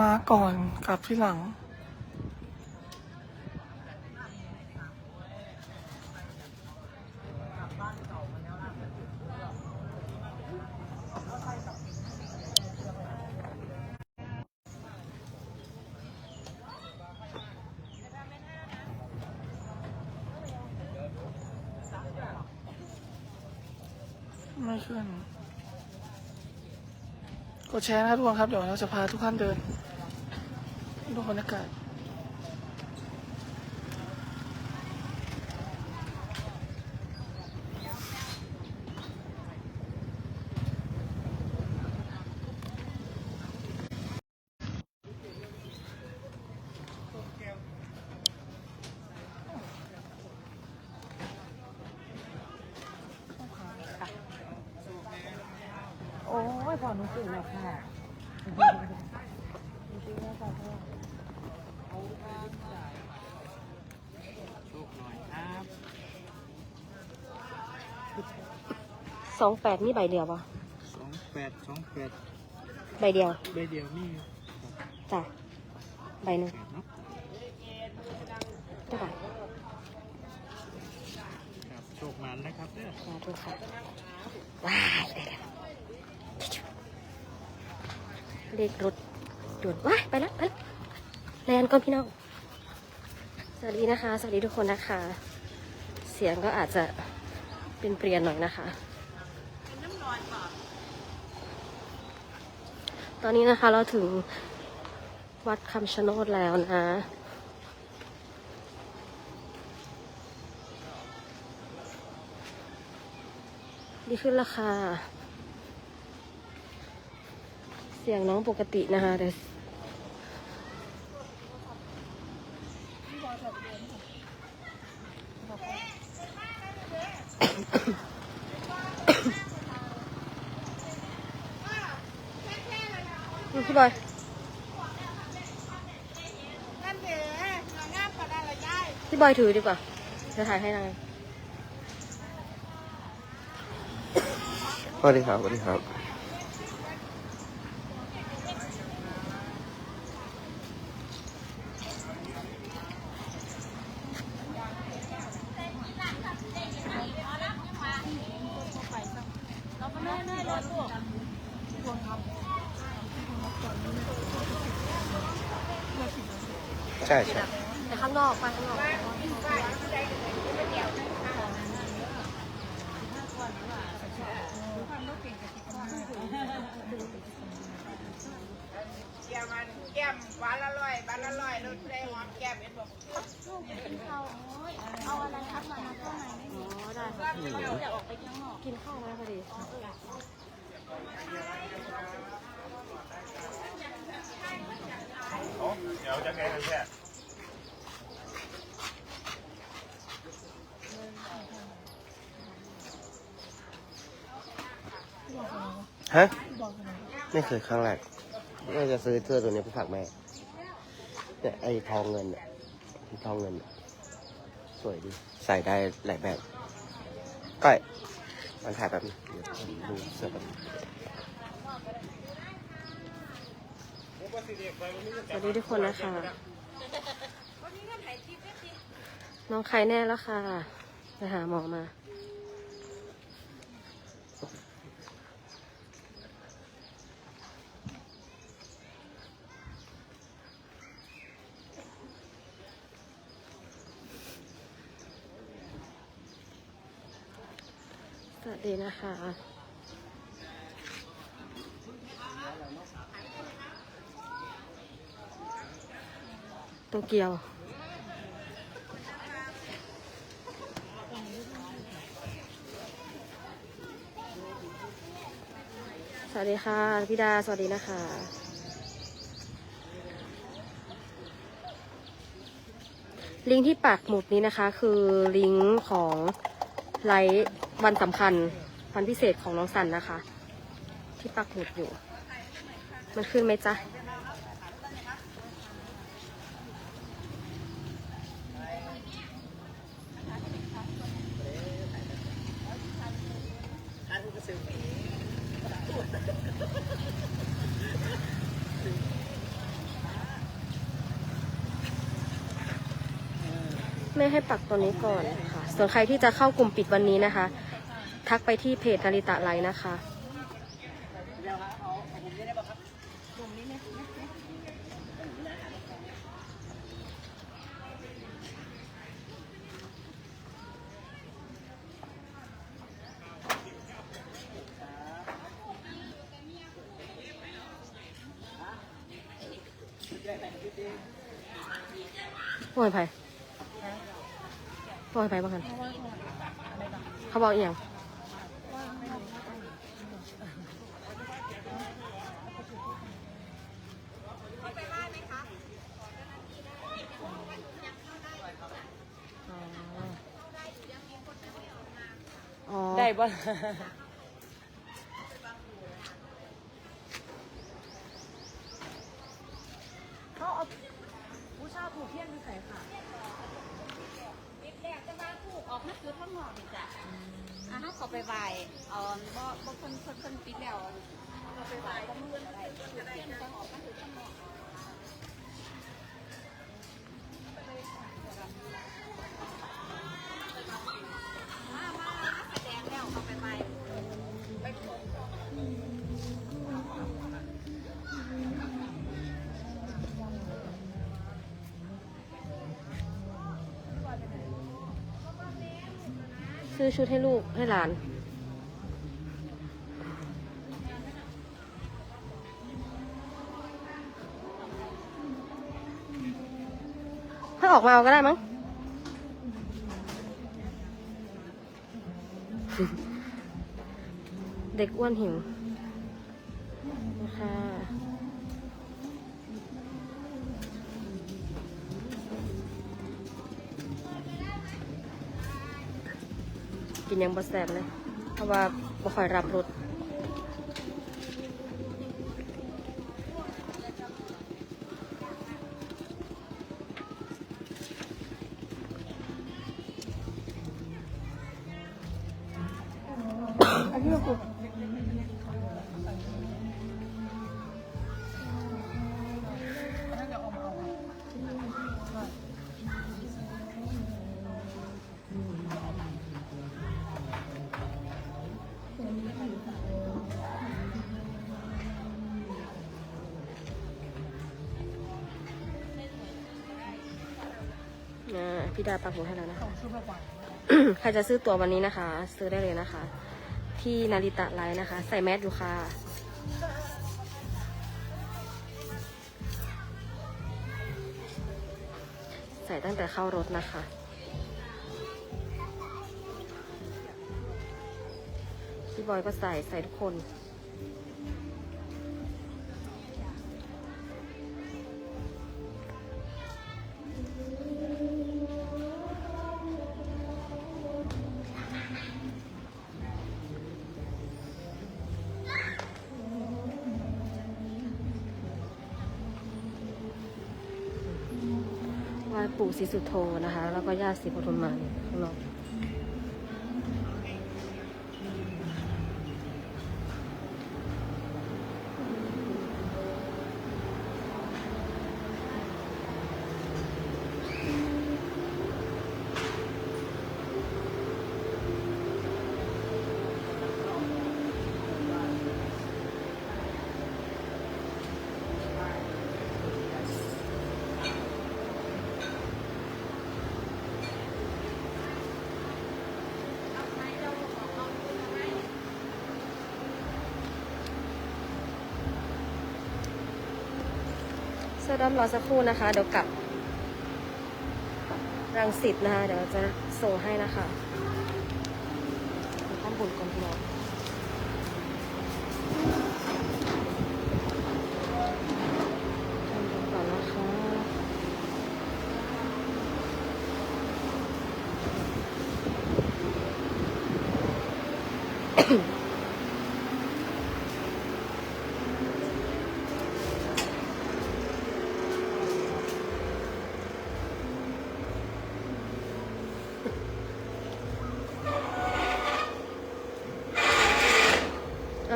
มาก่อนกลับที่หลัง ไม่ขึ้น กดแชร์นะครับทุกคนครับ เดี๋ยวเราจะพาทุกท่านเดิน บรรยากาศโอ้ยพอหนุตื่นแล้วค่ะจริงๆแล้วค่ะ ขอโทษสองแปดนี่ใบเดียวปะสองแปดสองแปดใบเดียว ใบเดียวมีจ้ะใบหนึ่งแปดเนาะเท่าไหร่ครับโชคมันนะครับเด้อสาธุค่ะว้ายได้แล้วเลขรถด่วนว้ายไปแล้วไปแล้วแลน ก่อนพี่น้อง สวัสดีนะคะ สวัสดีทุกคนนะคะ เสียงก็อาจจะเป็นเปลี่ยนหน่อยนะคะ ตอนนี้นะคะเราถึงวัดคำชะโนดแล้วนะดีขึ้นราคา เสียงน้องปกตินะคะแต่ บอยพี่บอยถือดีกว่าจะถ่ายให้นางสวัสดีครับสวัสดีครับ ใช่ใช่แต่ข้างนอกไปข้างนอกแก้มมันแก้มหวานละร้อยบานละร้อยรสได้หอมแก้มเห็นบอกอ๋อได้ค่ะกินข้าวมาพอดี ฮะ ไม่เคยครั้งแรกน่าจะซื้อเสื้อตัวนี้ไปฝากแม่ เนี่ยไอ้ทองเงินเนี่ยทองเงินเนี่ยสวยดี ใส่ได้หลายแบบก้อยมันถ่ายแบบนี้เดี๋ยวผมดูเสื้อแบบนี้สวัสดีทุกคนนะคะ น้องใครแน่แล้วค่ะ ไปหาหมอมา สวัสดีนะคะ โตเกียวสวัสดีค่ะพี่ดา สวัสดีนะคะ ลิงก์ที่ปักหมุดนี้นะคะ คือลิงก์ของ ไลท์วันสำคัญวันพิเศษของน้องสันนะคะ ที่ปักหมุดอยู่ มันขึ้นไหมจ๊ะไม่ให้ปักตัวนี้ก่อน ส่วนใครที่จะเข้ากลุ่มปิดวันนี้นะคะ ทักไปที่เพจนาริตะไลน์นะคะปล่อยไป ปล่อยไปบ้างกันเขาบอกอหย่างอ๋อได้บ่ ซื้อชุดให้ลูกให้หลาน ถ้าออกมาเอาก็ได้มั้ง เด็กอ้วนหิว กินยังบะแสบเลย เพราะว่าบ่ค่อยรับรส ดาปักหมุดให้แล้วนะสองชุดแบบว่าใครจะซื้อตั๋ววันนี้นะคะ ซื้อได้เลยนะคะ ที่นาริตะไลน์นะคะ ใส่แมสอยู่ค่ะใส่ตั้งแต่เข้ารถนะคะ พี่บอยก็ใส่ใส่ทุกคน ศรีสุโธนะคะ แล้วก็ญาติศรีปทุมมาข้างนอก ด้อมรอสักครู่นะคะ เดี๋ยวกลับรังสิตนะคะ เดี๋ยวจะส่งให้นะคะข้อมูลก่อนพี่น้องทำบุญก่อนนะคะ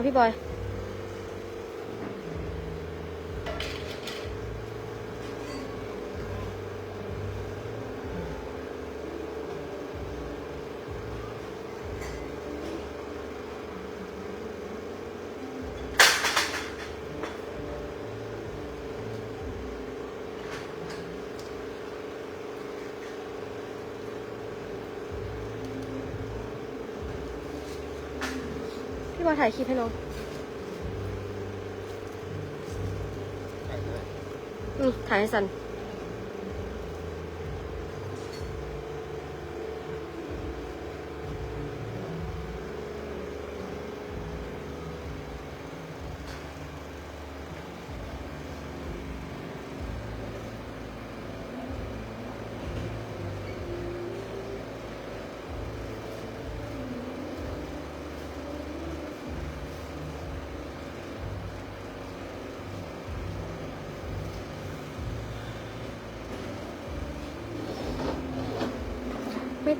พี่บอย บอยถ่ายคลิปให้น้องอืมถ่ายให้สัน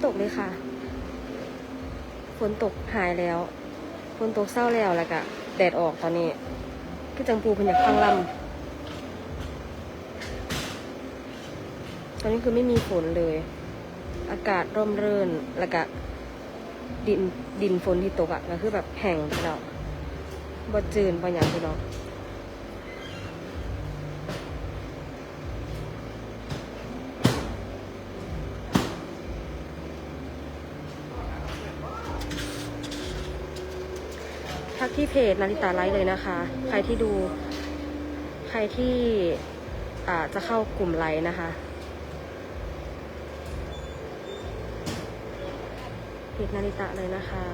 ตกเลยค่ะ ฝนตกหายแล้ว ฝนตกเศร้าแล้วแล้วก็แดดออกตอนนี้คือจังปูเพันอยากฟังลำตอนนี้คือไม่มีฝนเลย อากาศร่มเรื่นแล้วก็ดินดินฝนที่ตกอะ่ะก็คือแบบแห้งแล้วบ่จืนบ่อย่างพี่น้อง ทักที่เพจนาริตาไลฟ์เลยนะคะ ใครที่ดู ใครที่จะเข้ากลุ่มไลฟ์นะคะเพจนาริตะเลยนะคะ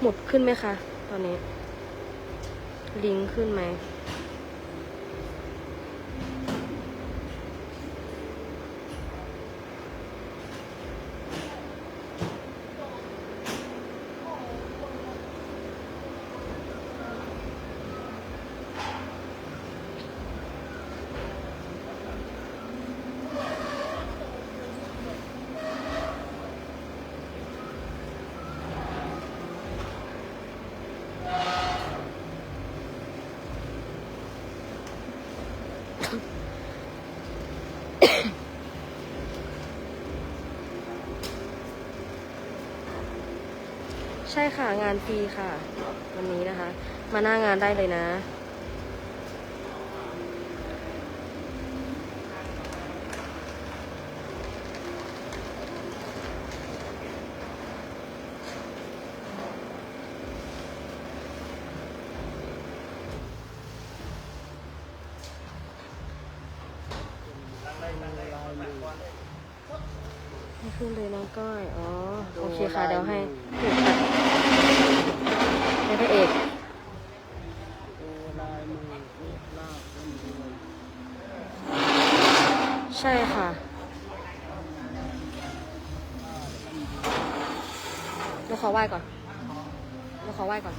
หมดขึ้นไหมคะ ตอนนี้ ลิงก์ขึ้นไหม ใช่ค่ะงานฟรีค่ะ วันนี้นะคะ มาหน้างานได้เลยนะ ไม่ขึ้นเลยน้องก้อย อ๋อ โอเคค่ะ เดี๋ยวให้เพจตัดให้พระเอก ใช่ค่ะ เราขอไหว้ก่อน เราขอไหว้ก่อน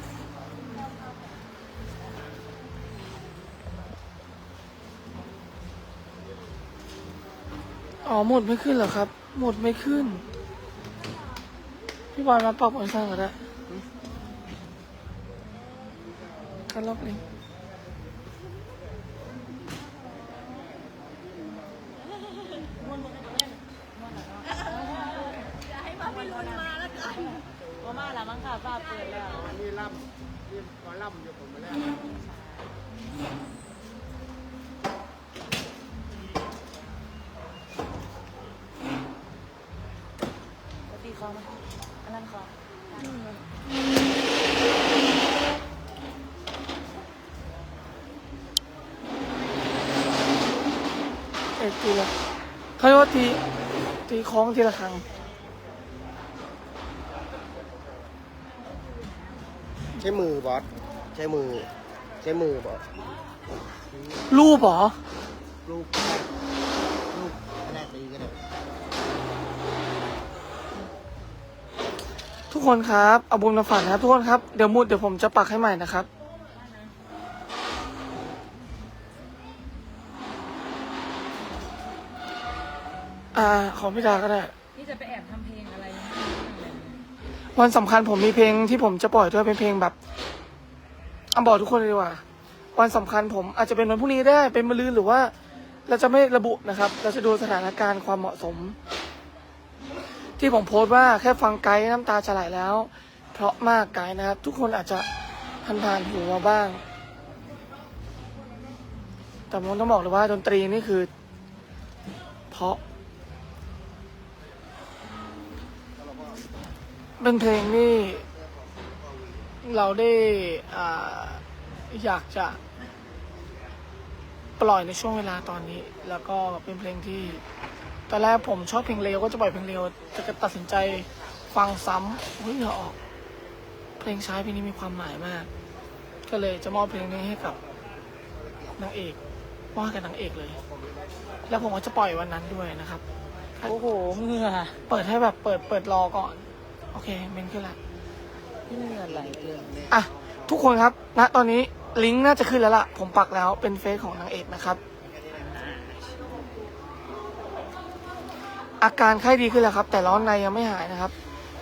อ๋อ หมดไม่ขึ้นเหรอครับ หมดไม่ขึ้น พี่บอยมาปรับองศาก็ได้กันรอบลิงก์ มาแล้วมั้งค่ะฟ้าเปิดแล้ว นี่ล่ำนี่ก็ล่ำอยู่ผมมาแล้ว ตีคอมาอันนั้นคอ เอ็ด ตีละเขาเรียกว่าตีตีคล้องทีละครั้งใช้มือบอสใช้มือ ใช้มือบอสรูปเหรอลูกลูกแรกตีก็ได้ทุกคนครับเอาบุญมาฝากนะครับทุกคนครับเดี๋ยวมุดเดี๋ยวผมจะปักให้ใหม่นะครับ อ่า ของพี่ดาก็ได้ นี่จะไปแอบทำเพลงอะไรนะวันสำคัญผมมีเพลงที่ผมจะปล่อยด้วยเป็นเพลงแบบเอาบอกทุกคนเลยดีกว่า วันสำคัญผมอาจจะเป็นวันพรุ่งนี้ได้เป็นมะรืนหรือว่า เราจะไม่ระบุนะครับ เราจะดูสถานการณ์ความเหมาะสม ที่ผมโพสต์ว่าแค่ฟังไกด์น้ำตาจะไหลแล้ว เพราะมากไกด์นะครับ ทุกคนอาจจะผ่านผ่านๆหูมาบ้าง แต่ผมต้องบอกเลยว่าดนตรีนี่คือ เพราะ เป็นเพลงที่เราได้อ่าอยากจะปล่อยในช่วงเวลาตอนนี้ แล้วก็เป็นเพลงที่ ตอนแรกผมชอบเพลงเร็วก็จะปล่อยเพลงเร็วจะตัดสินใจฟังซ้ำเฮ้ยเหงื่อออก เพลงช้าเพลงนี้มีความหมายมาก ก็เลยจะมอบเพลงนี้ให้กับนางเอกมอบให้กับนางเอกเลย แล้วผมก็จะปล่อยวันนั้นด้วยนะครับ โอ้โหเหงื่อเปิดให้แบบเปิดเปิดรอก่อน โอเคเมนขึ้นละเหงื่อไหลเลยอะทุกคนครับณตอนนี้ลิงก์น่าจะขึ้นแล้วล่ะ ผมปักแล้วเป็นเฟซของนางเอกนะครับ อาการไข้ดีขึ้นแล้วครับ แต่ร้อนในยังไม่หายนะครับ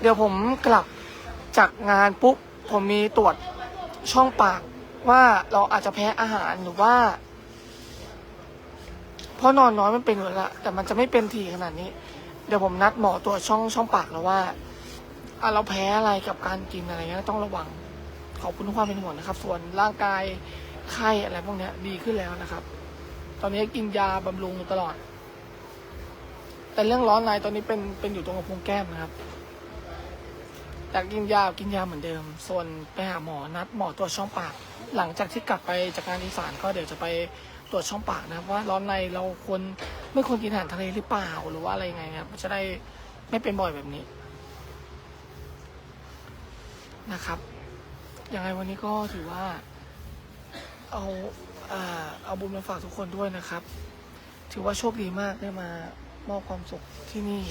เดี๋ยวผมกลับจากงานปุ๊บผมมีตรวจช่องปากว่าเราอาจจะแพ้อาหารหรือว่าเพราะนอนน้อยมันเป็นอยู่แล้วล่ะแต่มันจะไม่เป็นทีขนาดนี้ เดี๋ยวผมนัดหมอตรวจช่องช่องปากแล้วว่า อะเราแพ้อะไรกับการกินอะไรเงี้ยต้องระวัง ขอบคุณทุกความเป็นห่วงนะครับ ส่วนร่างกายไข้อะไรพวกเนี้ย ดีขึ้นแล้วนะครับ ตอนนี้กินยาบำรุงอยู่ตลอด แต่เรื่องร้อนในตอนนี้เป็นเป็นอยู่ตรงกระพุ้งแก้มนะครับแต่กินยากินยาเหมือนเดิม ส่วนไปหาหมอนัดหมอตรวจช่องปาก หลังจากที่กลับไปจากการอีสานก็เดี๋ยวจะไปตรวจช่องปากนะครับ ว่าร้อนในเราควรไม่ควรกินอาหารทะเลหรือเปล่าหรือว่าอะไรยังไงครับจะได้ไม่เป็นบ่อยแบบนี้ นะครับยังไงวันนี้ก็ถือว่าเอาอ่าเอาบุญมาฝากทุกคนด้วยนะครับ ถือว่าโชคดีมากได้มามอบความสุขที่นี่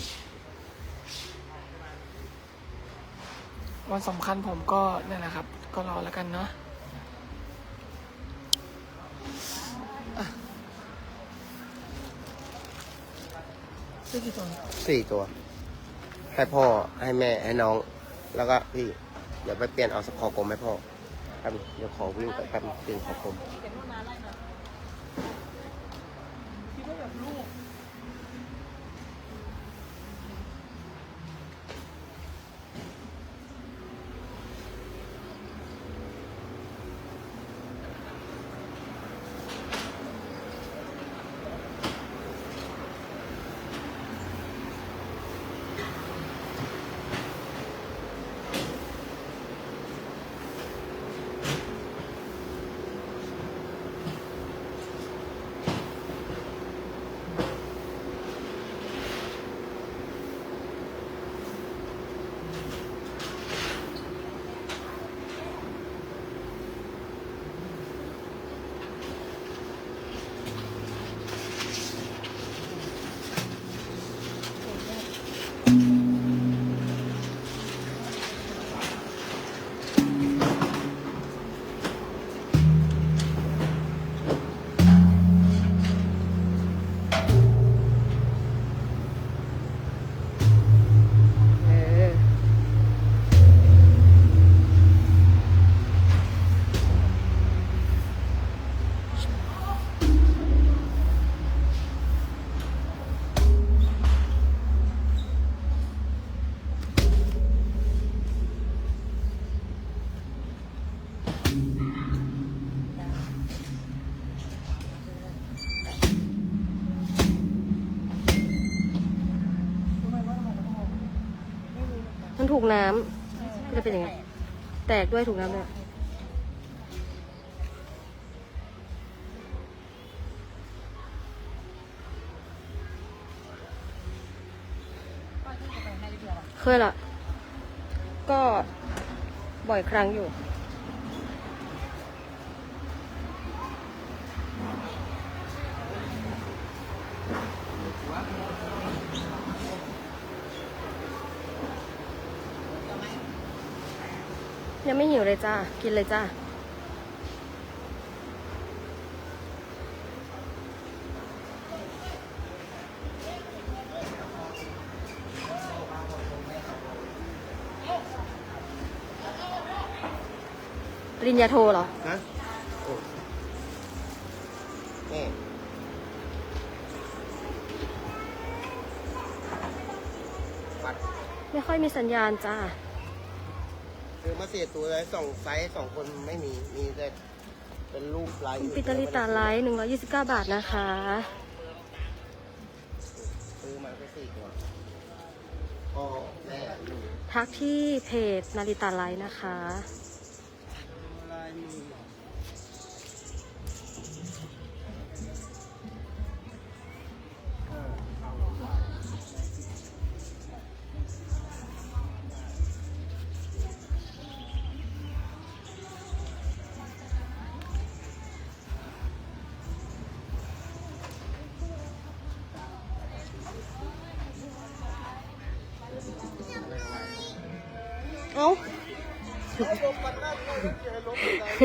วันสำคัญผมก็เนี่ยนะครับ ก็รอแล้วกันเนาะอะซื้อกี่ตัวสี่ตัว ให้พ่อให้แม่ให้น้อง แล้วก็พี่ เดี๋ยวไปเปลี่ยนเอาสกอร์กลมให้พ่อครับเดี๋ยวขอวิ่งไปแป๊บนึงเปลี่ยนขอกลม ถูกน้ำก็จะเป็นยังไงแตกด้วยถูกน้ำด้วยเคยละก็บ่อยครั้งอยู่ ยังไม่หิวเลยจ้า กินเลยจ้า ปริญญาโทเหรอ ฮะโอ้นี่บัตรไม่ค่อยมีสัญญาณจ้าซื้อมา เสียตัวเลยสองไซส์สองคนไม่มี มีแต่เป็นรูปลายคุณอื่นปิตาลิตาไลท์หนึ่งร้อยี่สิบเก้าบาทนะคะ ซื้อมาแค่สี่ตัวพ่อแม่ลูกทักที่เพจนาริตาไลฟ์นะคะ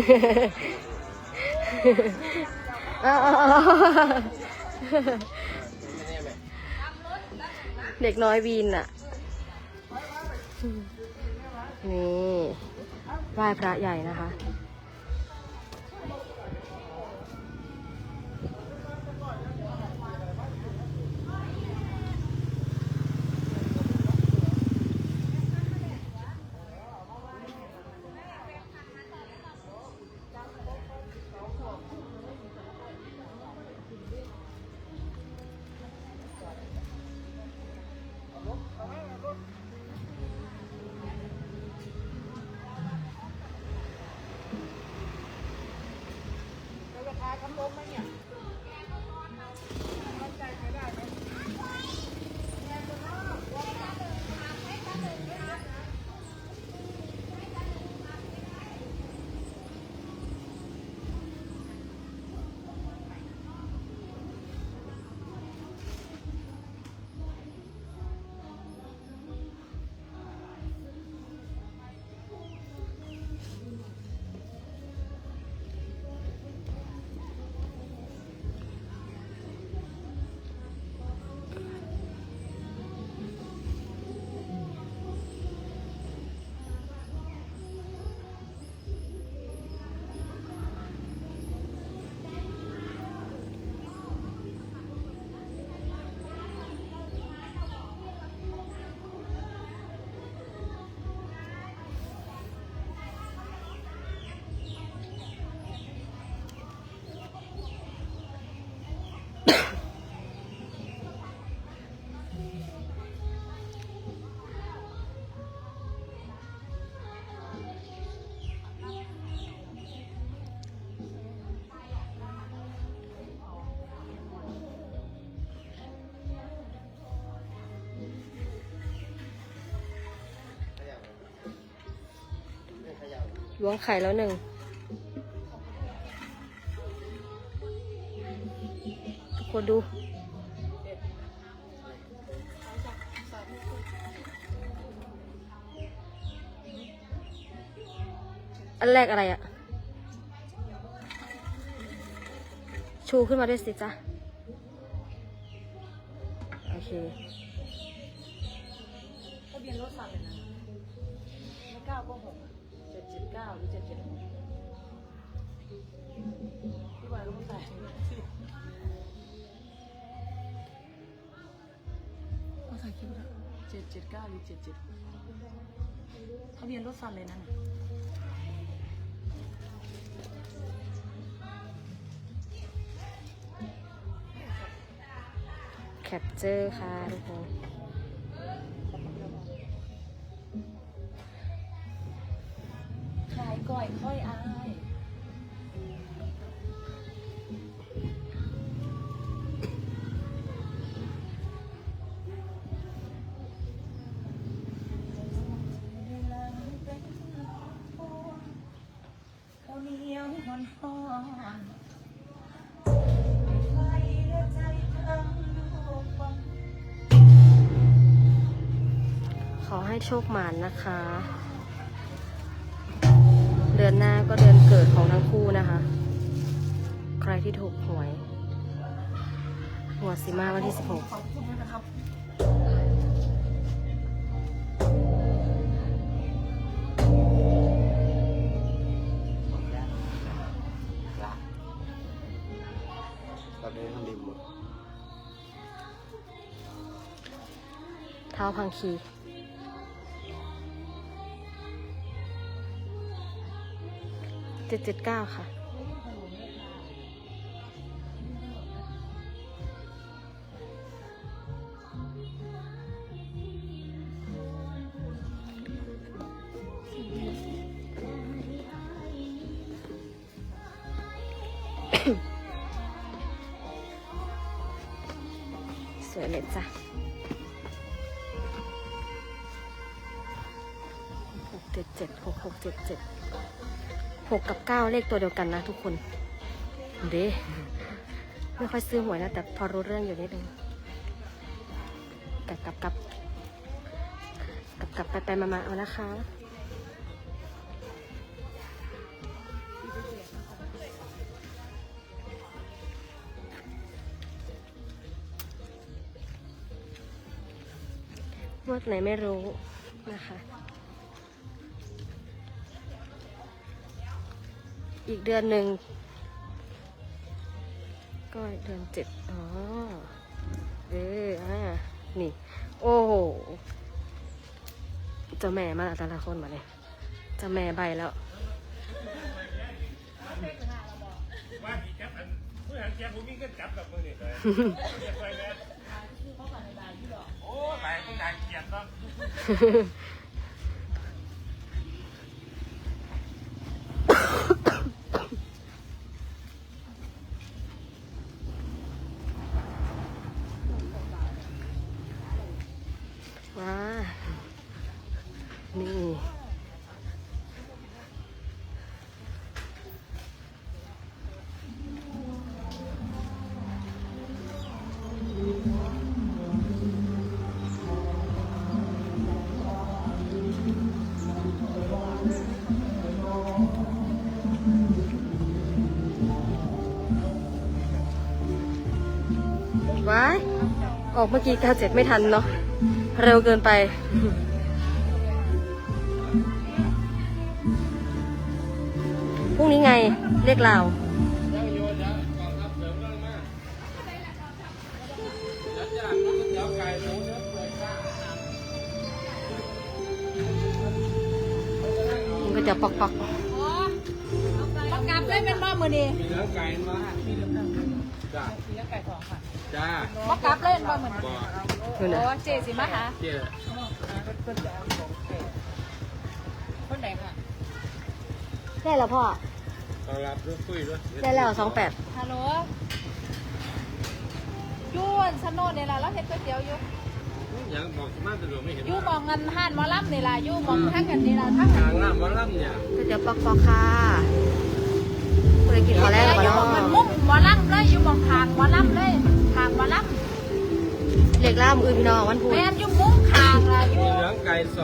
เด็กน้อยวีนอะนี่ไหว้พระใหญ่นะคะ ล้วงไข่แล้วหนึ่ง คนดู อันแรกอะไรอะชูขึ้นมาด้วยสิจ้ะโอเค หรือเจ็ดเจ็ดหกทะเบียนรถสัตว์เลยนั่นน่ะแคปเจอร์ค่ะทุกคนขายก่อยค่อยอาย โชคหมานนะคะ เดือนหน้าก็เดือนเกิดของทั้งคู่นะคะ ใครที่ถูกหวยหัวดสีมาวันที่ 16ขอบคุณนะครับละตอนนี้ทำดีหมดเท้าพังคี เจ็ดเจ็ดเก้าค่ะ เก้าเลขตัวเดียวกันนะทุกคน เด้ไม่ค่อยซื้อหวยนะ แต่พอรู้เรื่องอยู่นิดนึงกลับกลับกลับกลับกลับไปไปมามาเอานะคะงวดไหนไม่รู้นะคะ อีกเดือนหนึ่งก็เดือนเจ็ดอ๋อเอออ่านี่ โอ้โหเจะแม่มาแต่ละคนมาเลยเจะแม่ใบแล้วว้ ออกเมื่อกี้97 ไม่ทันเนาะเร็วเกินไป พรุ่งนี้ไงเรียกเราวมันก็จะปอกปอกต้องกลับเลยเป็นบ่มือนี้มีเนื้อไก่มาจ้ามีเนื้อไก่ทองค่ะ จ้าบ่กลับเลยเป็นบ่มือนี้บอกๆดูนะโอ้เจสิมาหาเจ๊คนไหนค่ะได้แล้วพ่อ ต้อนรับด้วยคุยด้วยได้แล้วสองแปดฮัลโหลอยุ่นสนนนี่ล่ะเราเฮ็ดก๋วยเตี๋ยวอยู่ยังบอกมาสะดวกไม่เห็นอยู่หมองเงินห้านหมอลำนี่ล่ะอยู่หมองทั้งกันนี่ล่ะทั้งทางน้ำวันล่ำเนี่ยก็เดี๋ยวปอกปอกค่ะเคยกินพอแรกอยู่แล้วหมองเงินมุ้งหมอลำเลยอยู่หมองทางหมอลำเลย ทางหมอลเรียกล่ามอื่นพี่น้องวันำพุธแม่นอยู่มุ้งทางล่ะอยู่มีเนื้อไก่ส